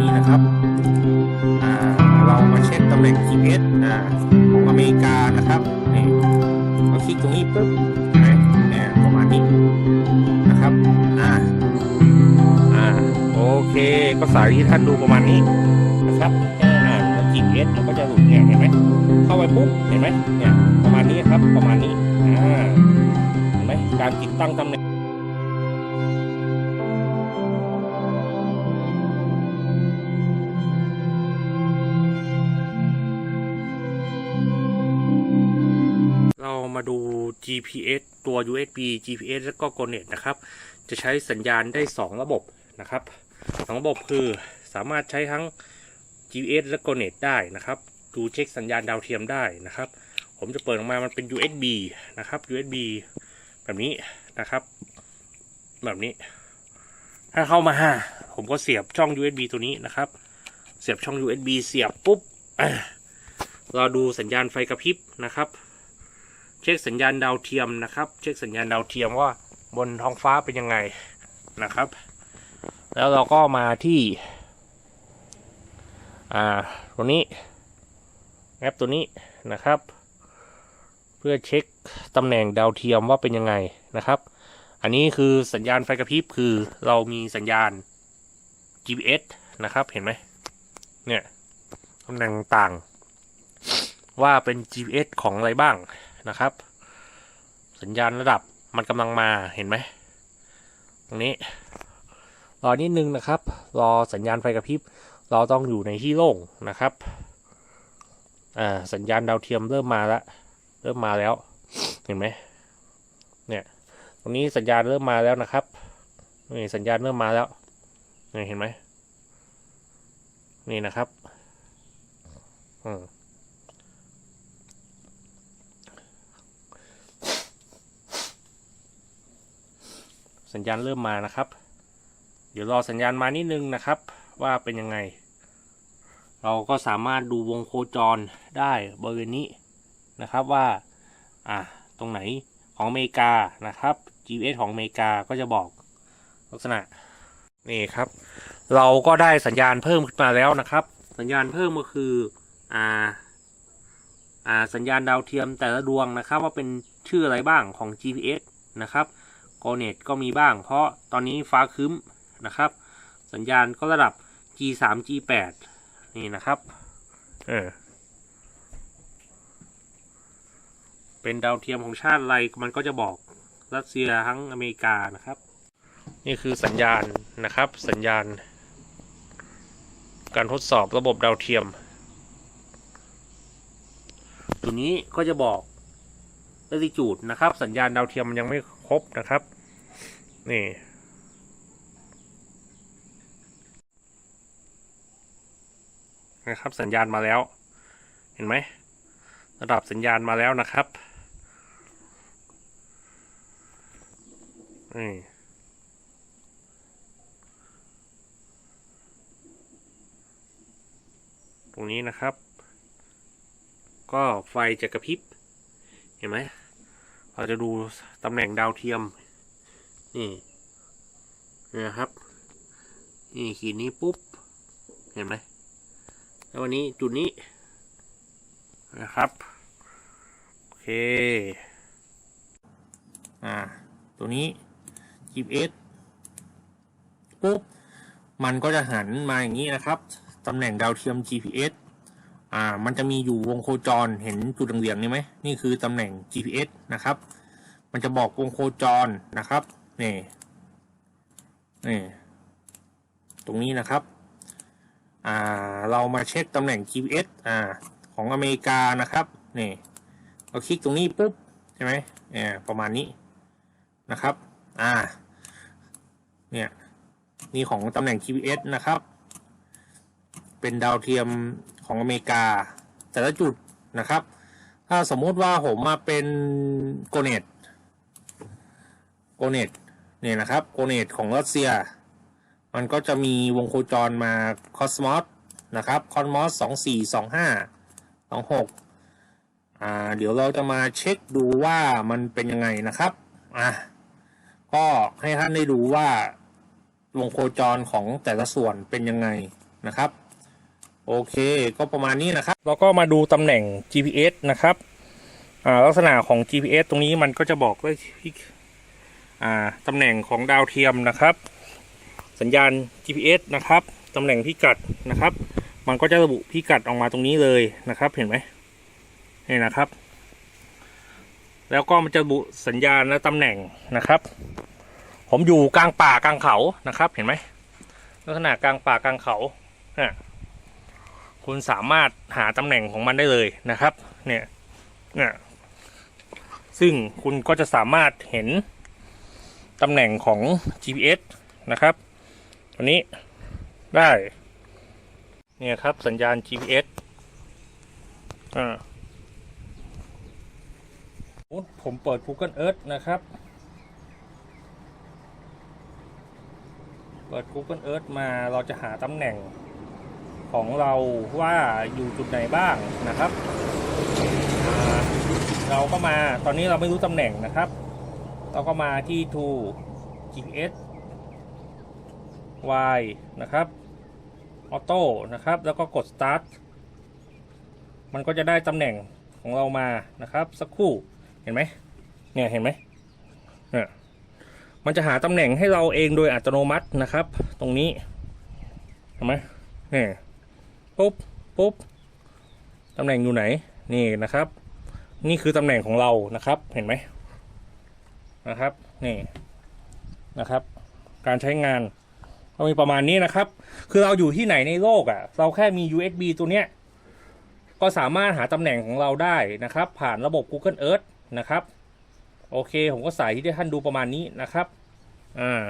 นี่นะครับเรามาเช็คตำแหน่ง GPS ของอเมริกานะครับนี่เราคลิกตรงนี้ปุ๊บประมาณนี้นะครับอ่าอ่าโอเคก็สายที่ท่านดูประมาณนี้นะครับแค่อ่านแล้ว GPS เราก็จะหลุดเนี่ยเห็นไหมเข้าไปปุ๊บเห็นไหมเนี่ยประมาณนี้ครับประมาณนี้อ่าเห็นไหมการติดตั้งตำแหน่ง มาดู GPS ตัว USB GPS แล้วก็ GoNet นะครับ จะใช้สัญญาณได้ 2 ระบบนะครับสองระบบคือสามารถใช้ทั้ง GPS และ GoNet ได้นะครับ ดูเช็คสัญญาณดาวเทียมได้นะครับ ผมจะเปิดออกมามันเป็น USB นะครับ USB แบบนี้นะครับ แบบนี้ ถ้าเข้ามา ผมก็เสียบช่อง USB ตัวนี้นะครับ เสียบช่อง USB เสียบปุ๊บเราดูสัญญาณไฟกระพริบนะครับ เช็คสัญญาณดาวเทียมนะครับ เช็คสัญญาณดาวเทียมว่าบนท้องฟ้าเป็นยังไงนะครับ แล้วเราก็มาที่ อ่าตัวนี้แอปตัวนี้นะครับ เพื่อเช็คตำแหน่งดาวเทียมว่าเป็นยังไงนะครับ อันนี้คือสัญญาณไฟกระพริบคือเรามีสัญญาณ GPS นะครับเห็นไหมเนี่ยตำแหน่งต่างว่าเป็น GPS ของอะไรบ้าง นะครับ สัญญาณระดับมันกำลังมาเห็นไหมตรงนี้ รอนิดนึงนะครับ รอสัญญาณไฟกระพริบ เราต้องอยู่ในที่โล่งนะครับอ่าสัญญาณดาวเทียมเริ่มมาแล้วเริ่มมาแล้ว เห็นไหมเนี่ยตรงนี้สัญญาณเริ่มมาแล้วนะครับนี่สัญญาณเริ่มมาแล้วนี่เห็นไหมนี่นะครับอืม สัญญาณเริ่มมานะครับ เดี๋ยวรอสัญญาณมานิดนึงนะครับ ว่าเป็นยังไง เราก็สามารถดูวงโคจรได้บริเวณนี้นะครับว่าอ่าตรงไหนของอเมริกานะครับ GPS ของอเมริกาก็จะบอกลักษณะนี่ครับ เราก็ได้สัญญาณเพิ่มขึ้นมาแล้วนะครับ สัญญาณเพิ่มก็คืออ่าอ่าสัญญาณดาวเทียมแต่ละดวงนะครับ ว่าเป็นชื่ออะไรบ้างของ GPS นะครับ โกเนตก็มีบ้าง เพราะตอนนี้ฟ้าครึ้มนะครับ สัญญาณก็ระดับ G3 G8 นี่นะครับ เออ เป็นดาวเทียมของชาติอะไรมันก็จะบอกรัสเซียทั้งอเมริกานะครับ นี่คือสัญญาณนะครับ สัญญาณ การทดสอบระบบดาวเทียม ตัวนี้ก็จะบอก latitude นะครับ สัญญาณดาวเทียมมันยังไม่ครบนะครับ นี่ นะครับสัญญาณมาแล้ว เห็นไหม ระดับสัญญาณมาแล้วนะครับนี่ตรงนี้นะครับ ก็ไฟจะกระพริบ เห็นไหม เราจะดูตำแหน่งดาวเทียม นี่นะครับ นี่ขีดนี้ปุ๊บ เห็นไหมแล้ววันนี้จุดนี้นะครับ โอเค อ่า ตัวนี้ GPS ปุ๊บ มันก็จะหันมาอย่างนี้นะครับ ตำแหน่งดาวเทียม GPS อ่า มันจะมีอยู่วงโคจร เห็นจุดเหลืองๆนี่ไหม นี่คือตำแหน่ง GPS นะครับ มันจะบอกวงโคจรนะครับ นี่นี่ตรงนี้นะครับ อ่า เรามาเช็คตำแหน่ง GPS อ่า ของอเมริกานะครับนี่เราคลิกตรงนี้ปุ๊บใช่ไหมเนี่ยประมาณนี้นะครับ อ่า เนี่ย นี่ของตำแหน่ง GPS นะครับ เป็นดาวเทียมของอเมริกา แต่ละจุดนะครับ ถ้าสมมติว่าผมมาเป็นโกเนตโกเนต เนี่ยนะครับโกเนตของรัสเซีย มันก็จะมีวงโคจรมาคอสมอสนะครับคอสมอสสองสี่สองห้าสองหกอ่าเดี๋ยวเราจะมาเช็คดูว่ามันเป็นยังไงนะครับอะก็ให้ท่านได้ดูว่าวงโคจรของแต่ละส่วนเป็นยังไงนะครับ โอเคก็ประมาณนี้นะครับเราก็มาดูตำแหน่ง GPS นะครับอ่าลักษณะของ GPS ตรงนี้มันก็จะบอกด้วยที่ ตำแหน่งของดาวเทียมนะครับ สัญญาณ GPS นะครับตำแหน่งพิกัดนะครับ มันก็จะระบุพิกัดออกมาตรงนี้เลยนะครับ เห็นไหมนี่นะครับ แล้วก็มันจะระบุสัญญาณและตำแหน่งนะครับ ผมอยู่กลางป่ากลางเขานะครับ เห็นไหมลักษณะกลางป่ากลางเขาคุณสามารถหาตำแหน่งของมันได้เลยนะครับ เนี่ยเนี่ยซึ่งคุณก็จะสามารถเห็น ตำแหน่งของ GPS นะครับตัวนี้ได้เนี่ยครับสัญญาณ GPS อ่าผมเปิด Google Earth นะครับ เปิด Google Earth มาเราจะหาตำแหน่งของเราว่าอยู่จุดไหนบ้างนะครับ เราก็มาตอนนี้เราไม่รู้ตำแหน่งนะครับ เราก็มาที่ to GPS Y นะครับ ออโต้นะครับ แล้วก็กด start มันก็จะได้ตำแหน่งของเรามานะครับ สักครู่ เห็นไหมเนี่ย เห็นไหมเนี่ยมันจะหาตำแหน่งให้เราเองโดยอัตโนมัตินะครับ ตรงนี้ เห็นไหมเนี่ยปุ๊บปุ๊บตำแหน่งอยู่ไหน นี่นะครับ นี่คือตำแหน่งของเรานะครับ เห็นไหม นะครับนี่นะครับ การใช้งานก็มีประมาณนี้นะครับ คือเราอยู่ที่ไหนในโลกอะ่ะ เราแค่มี USB ตัวเนี้ย ก็สามารถหาตำแหน่งของเราได้นะครับ ผ่านระบบ Google Earth นะครับ โอเค ผมก็ใส่ที่ให้ท่านดูประมาณนี้นะครับ อ่า